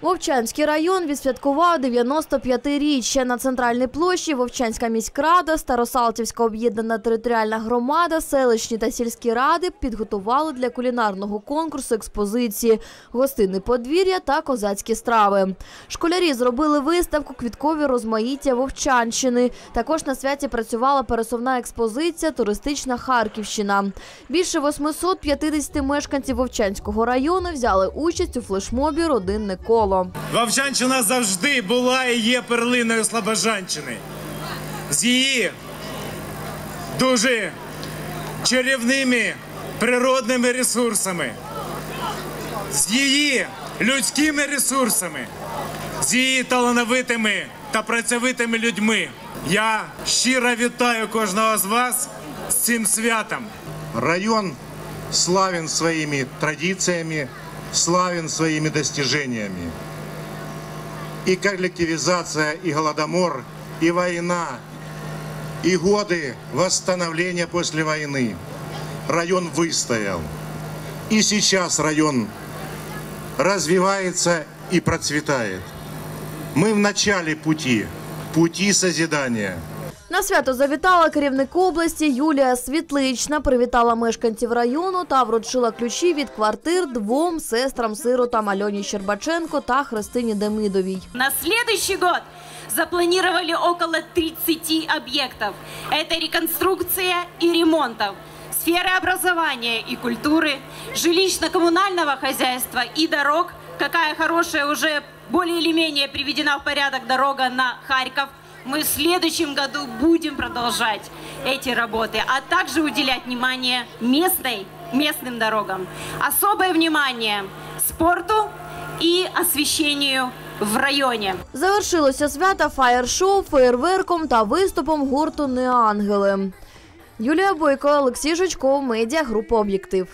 Вовчанський район відсвяткував 95-річчя. На центральній площі Вовчанська міськрада, Старосалтівська об'єднана територіальна громада, селищні та сільські ради підготували для кулінарного конкурсу експозиції, гостинне подвір'я та козацькі страви. Школярі зробили виставку квіткові розмаїття Вовчанщини. Також на святі працювала пересувна експозиція Туристична Харківщина. Більше 850 мешканців Вовчанського району взяли участь у флешмобі Родинне коло. Вовчанщина завжди була і є перлиною Слобожанщини. З її дуже чарівними природними ресурсами, з її людськими ресурсами, з її талановитими та працьовитими людьми. Я щиро вітаю кожного з вас з цим святом. Район славен своими традициями, славен своими достижениями. И коллективизация, и голодомор, и война, и годы восстановления после войны. Район выстоял. И сейчас район развивается и процветает. Мы в начале пути, пути созидания. На свято завітала керівник області Юлія Світлична, привітала мешканців району та вручила ключі від квартир двом сестрам-сиротам Альоні Щербаченко та Христині Демидовій. На следующий год запланировали около 30 объектов. Это реконструкция и ремонтов сферы образования и культуры, жилищно-коммунального хозяйства и дорог. Какая хорошая уже более или менее приведена в порядок дорога на Харьков. Мы в следующем году будем продолжать эти работы, а также уделять внимание местной, местным дорогам. Особое внимание спорту и освещению в районе. Завершилося свято фаєр-шоу, феєрверком та виступом гурту «Неангели». Юлія Бойко, Олексій Жучков, медіагрупа «Об'єктив».